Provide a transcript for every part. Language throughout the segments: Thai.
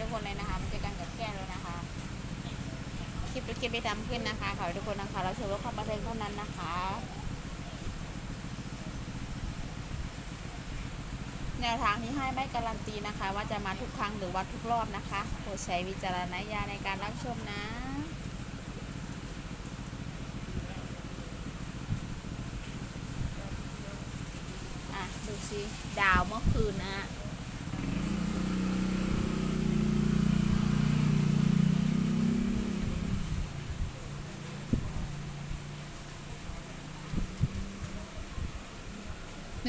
ทุกคนเลยนะคะมาเจอกันกับแก้วแล้วนะคะ คลิปคลิปไปทำขึ้นนะคะขอทุกคนนะคะ เราชมรถความบันเทิงเท่านั้นนะคะ แนวทางที่ให้ไม่การันตีนะคะ ว่าจะมาทุกครั้งหรือว่าทุกรอบนะคะโปรดใช้วิจารณญาณในการรับชมนะอะดูสิดาวเมื่อคืนนะฮะ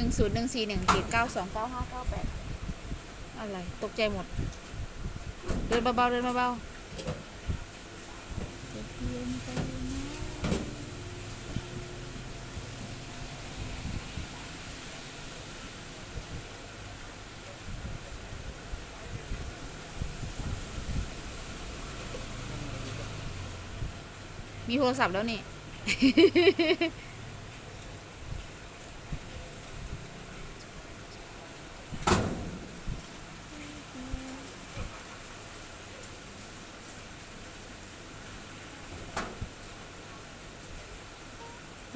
นึ่งศูนย์หนึ่งสี่หนึ่งเจ็ดเก้าสองเก้าห้าเก้าแปดอะไร ตกใจหมด เดินเบาๆเดินเบาๆจะเพียงไปนะมีโทรศัพท์แล้วนี่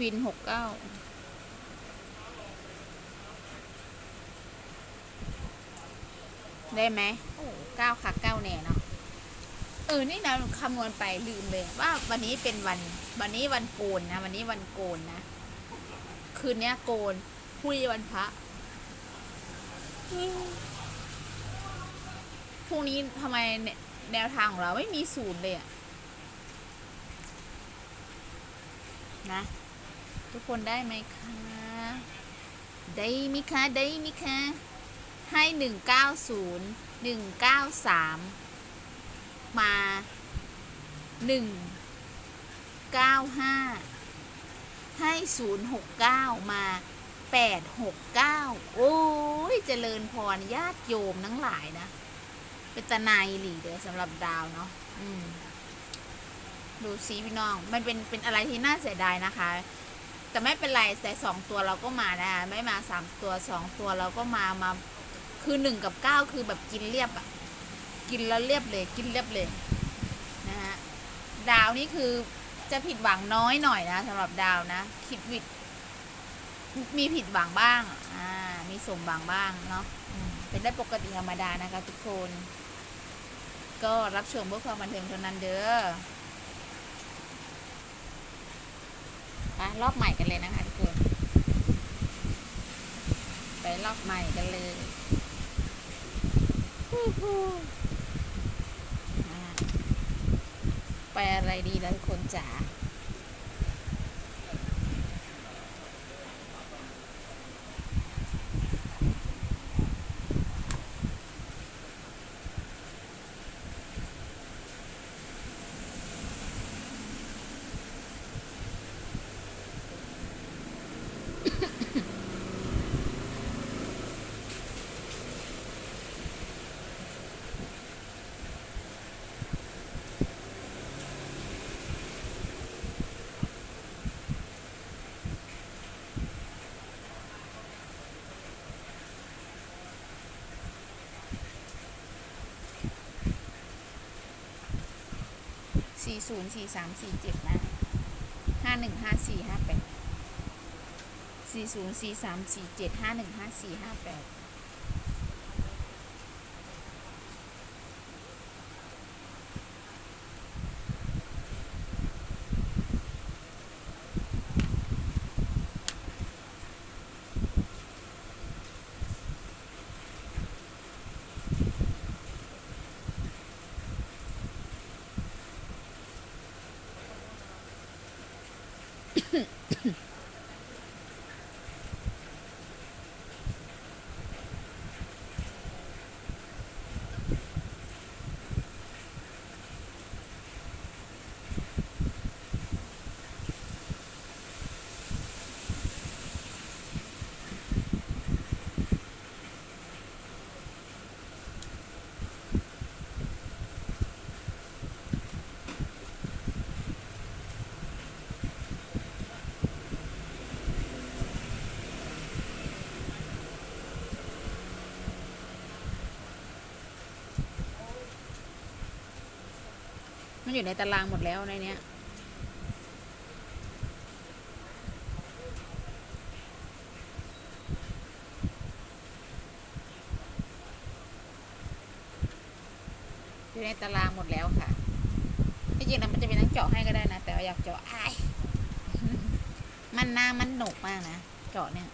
วินหกเก้าได้ไหมโอ้เก้าค่ะเก้าแน่เนาะเออนี่นะคำนวณไปลืมเลยว่าวันนี้เป็นวัน วันนี้วันโกนนะ วันนี้วันโกนนะ คืนเนี้ยโกนพรุ่งนี้วันพระพรุ่งนี้ทำไมแนวทางของเราไม่มีศูนย์เลยอะนะ ทุกคนได้ไหมคะ ได้ไหมคะ ได้ไหมคะ ให้หนึ่งเก้าศูนย์หนึ่งเก้าสามมาหนึ่งเก้าห้าให้ศูนย์หกเก้ามาแปดหกเก้าโอ้ยเจริญพรญาติโยมทั้งหลายนะ เป็นตะนายหลีเด้อสำหรับดาวเนาะอืมดูสีพี่น้อง มันเป็นเป็นอะไรที่น่าเสียดายนะคะ แต่ไม่เป็นไรแต่สองตัวเราก็มานะไม่มาสามตัวสองตัวเราก็มามาคือหนึ่งกับเก้าคือแบบกินเรียบอะกินแล้วเรียบเลยกินเรียบเลยนะฮะดาวนี่คือจะผิดหวังน้อยหน่อยนะสำหรับดาวนะคิดวิดมีผิดหวังบ้างอ่ามีสมหวังบ้างเนาะเป็นได้ปกติธรรมดานะคะทุกคน ก็รับชมเพื่อความบันเทิงเท่านั้นเด้อ ไปรอบใหม่กันเลยนะคะทุกคนไปรอบใหม่กันเลยฮู้ฮู้อ่าไปอะไรดีแล้วทุกคนจ๋า ศูนย์สี่สามสี่เจ็ดนะห้าหนึ่งห้าสี่ห้าแปดสี่ศูนย์สี่สามสี่เจ็ดห้าหนึ่งห้าสี่ห้าแปด フッ。 มันอยู่ในตารางหมดแล้วในเนี้ย อยู่ในตารางหมดแล้วค่ะที่จริงแล้วมันจะเป็นนักเจาะให้ก็ได้นะ แต่ว่าอยากเจาะอาย มันหน้ามันหนุกมากนะ เจาะเนี่ย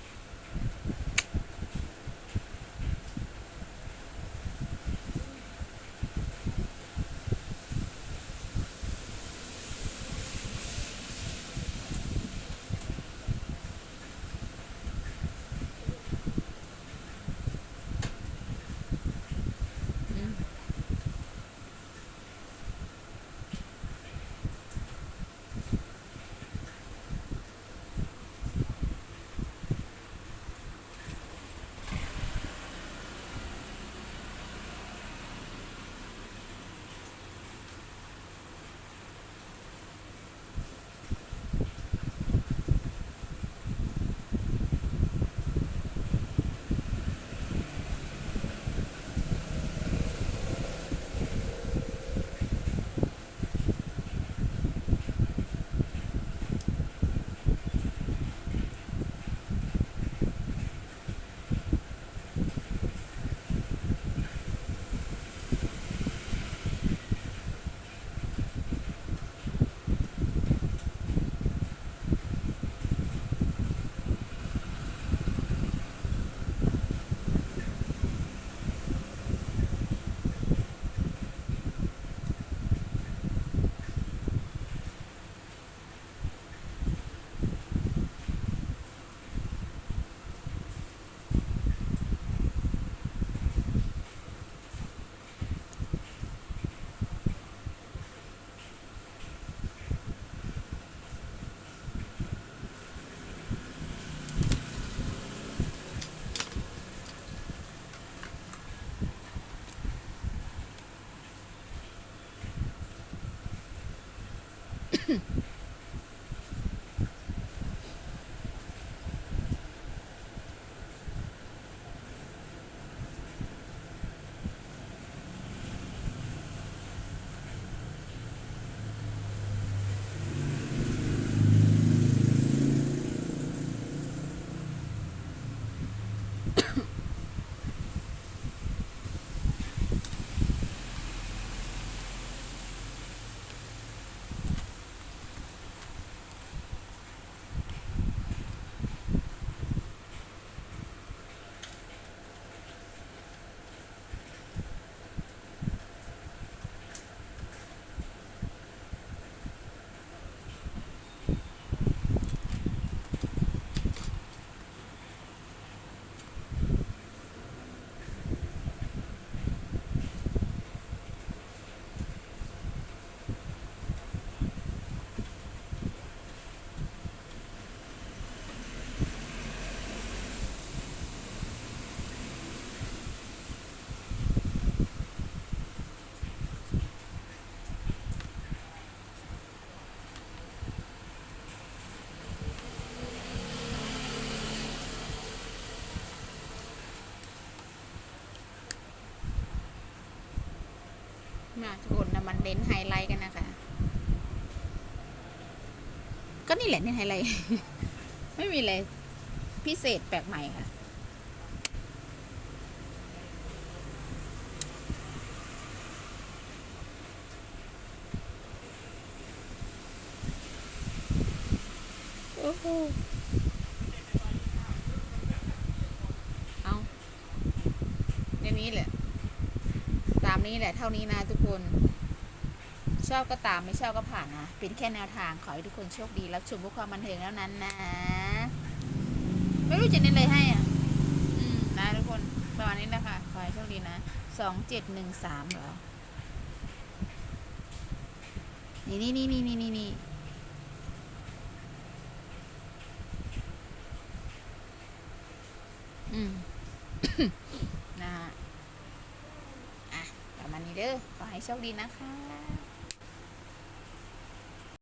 มาทุกคนนะมันเน้นไฮไลท์กันนะคะ ก็นี่แหละเน้นไฮไลท์ ไม่มีอะไรพิเศษแปลกใหม่ค่ะโอ้โหเอาในนี้แหละามนี้แหละเท่านี้นะทุกคน ชอบก็ตามไม่ชอบก็ผ่านนะ เป็นแค่แนวทางขอให้ทุกคนโชคดีรับชมเพื่อความบันเทิงแล้วนั้นนะ ไม่รู้จะเน้นอะไรให้อะ อืมนะทุกคนประมาณนี้นะคะขอให้โชคดีนะสองเจ็ดหนึ่งสามเหรอ นี่นี่นี่นี่นี่นี่นี่อืม นะฮะ อะประมาณนี้เด้อขอให้โชคดีนะคะ